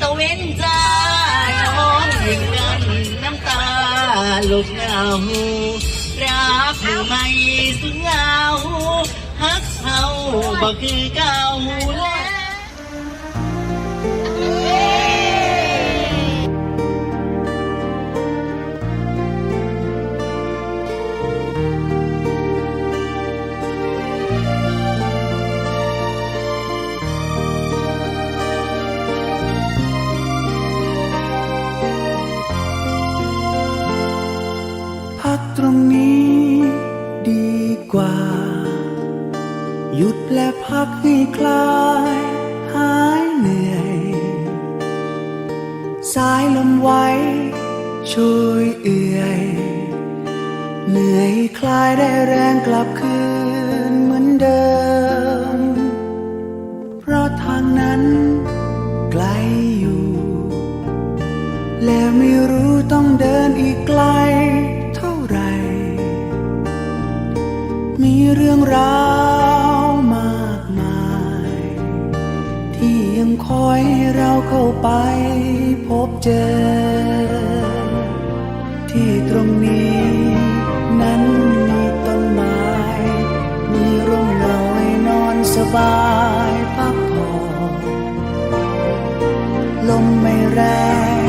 ตะเวนจ้าน้องเองนั้นน้ำตาลูกเหงารักหรือไม่สุดเหงาฮักเฮาบ่คือเก่าแล้ว คลายหายเหนื่อย สายลมไว้ช่วยเอื่อย เหนื่อยคลายได้แรงกลับคืนเหมือนเดิม เพราะทางนั้นไกล ที่ยังคอยเราเข้าไปพบเจอ ที่ตรงนี้นั้นมีต้นไม้ มีร่มเงาให้นอนสบายพักผ่อนลมไม่แรง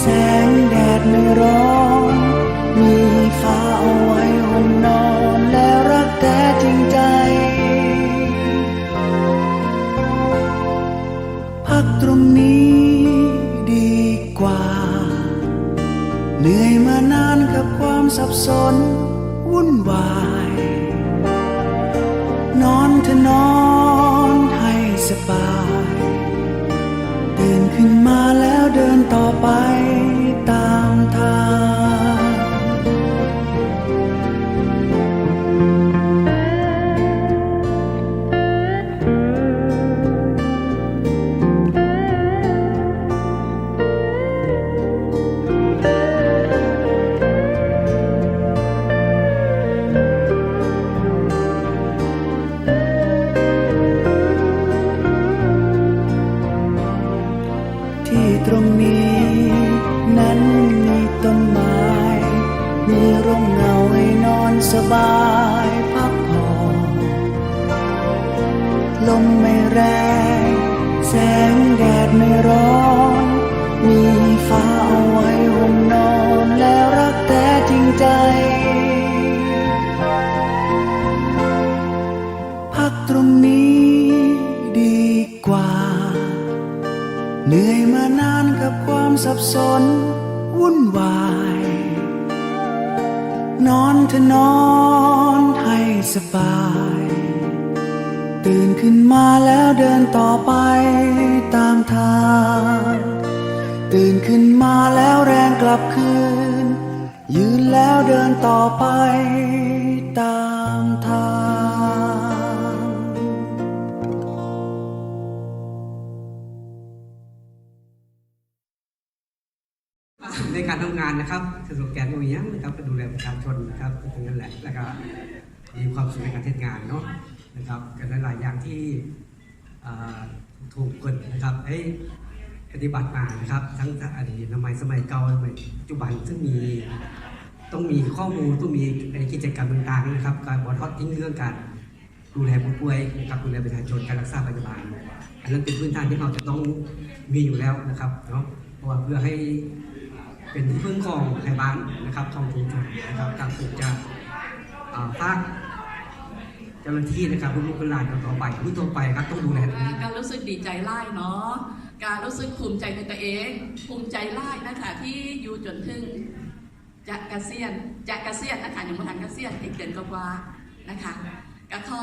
แสงแดดไม่ร้อน พักตรงนี้ดีกว่า เหนื่อยมานานกับความสับสนวุ่นวาย ไม่แรง แสงแดดไม่ร้อน มีฟ้าเอาไว้ห่มนอนแล้วรักแท้จริงใจ พักตรงนี้ดีกว่า เหนื่อยมานานกับความสับสน วุ่นวาย นอนเถอะนอนให้สบาย ขึ้นมาแล้วเดินต่อไปตามทาง ตื่นขึ้นมาแล้วแรงกลับคืน ยืนแล้วเดินต่อไปตามทางในการทำงานนะครับสโลแกนตรงนี้นะครับก็ดูแลประชาชนนะครับตรงนั้นแหละแล้วก็ มีความสุขในการทำงานเนาะนะครับกันหลายๆอย่างที่ถูกกฎนะครับให้ปฏิบัติมานะครับ ทั้งอดีตสมัยสมัยเก่าสมัยปัจจุบันซึ่งมีต้องมีข้อมูลต้องมีกิจกรรมต่างๆนะครับ การบอทอดทิ้งเรื่องการดูแลผู้ป่วยนะครับดูแลประชาชนการรักษาพยาบาลอันนั้นเป็นพื้นฐานที่เราจะต้องมีอยู่แล้วนะครับเนาะเพราะว่าเพื่อให้เป็นที่พึ่งของไทยบ้านนะครับท้องถิ่นนะครับจากถูกจะภาค เจ้าหน้าที่นะครับลูกๆหลานต่อไปรุ่นต่อไปครับต้องดูแลการรู้สึกดีใจไล่เนาะการรู้สึกภูมิใจในตัวเอง ภูมิใจไล่นะคะที่อยู่จนถึงจะเกษียณจะเกษียณนะคะยังไม่ทันเกษียณอีกเดือนกว่านะคะก็ขอ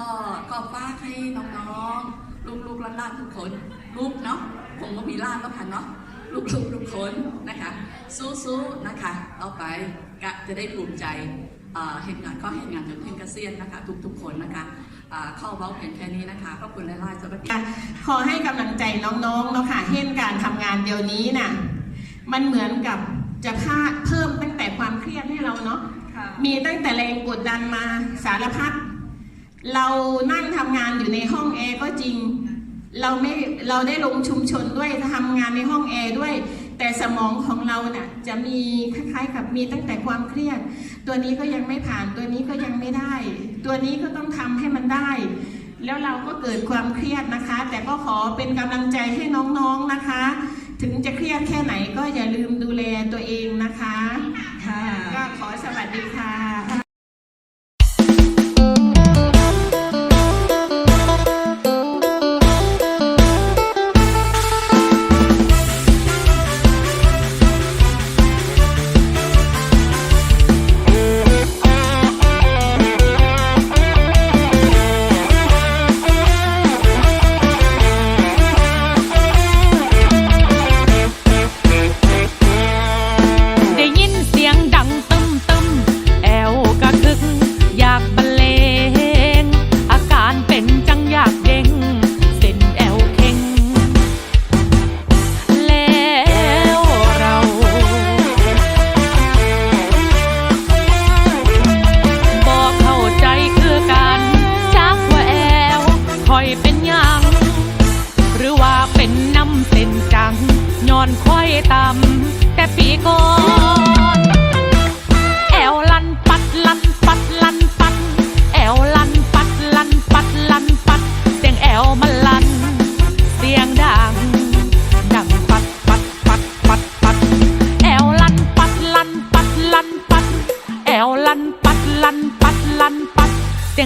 ขอฝากให้น้องๆ ลูกๆหลานๆทุกคนลูกเนาะคงก็มีล้านแล้วค่ะเนาะลูกๆทุกคนนะคะ สู้ๆนะคะต่อไปก็จะได้ภูมิใจ เอ่อเห็นงานก็เห็นงานจนถึงเกษียณนะคะ ทุกๆคนนะคะอ่าเข้าเบ้าเพียงแค่นี้นะคะขอบคุณหลายๆสวัสดีขอให้กำลังใจน้องๆเนาะค่ะเห็นการทำงานเดี๋ยวนี้น่ะมันเหมือนกับจะพาเพิ่มตั้งแต่ความเครียดให้เราเนาะมีตั้งแต่แรงกดดันมาสารพัดเรานั่งทำงานอยู่ในห้องแอร์ก็จริง เราไม่เราได้ลงชุมชนด้วยทำงานในห้องแอร์ด้วย แต่สมองของเราน่ะจะมีคล้ายๆกับมีตั้งแต่ความเครียด ตัวนี้ก็ยังไม่ผ่านตัวนี้ก็ยังไม่ได้ ตัวนี้ก็ต้องทำให้มันได้ แล้วเราก็เกิดความเครียดนะคะ แต่ก็ขอเป็นกำลังใจให้น้องๆนะคะ ถึงจะเครียดแค่ไหนก็อย่าลืมดูแลตัวเองนะคะ ค่ะ ก็ขอสวัสดีค่ะ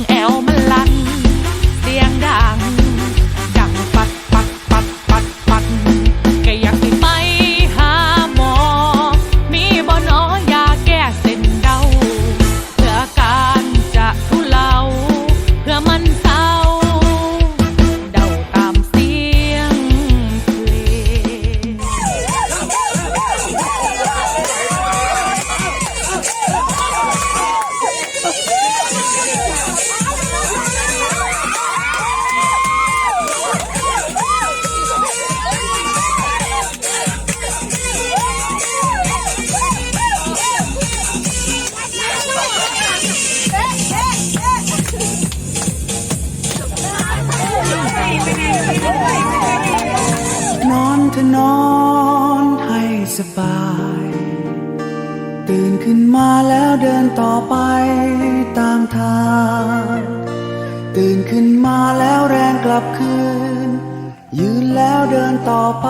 แอวมันลันเสียงดัง ดังปัดปัดปัดปัดปัดก็อยากสิไปหาหมอ มีบ่หนอยาแก้เส้นเดาเพื่ออาการจะทุเลาเพื่อมัน สบาย ตื่นขึ้นมาแล้วเดินต่อไปตามทาง ตื่นขึ้นมาแล้วแรงกลับคืน ยืนแล้วเดินต่อไป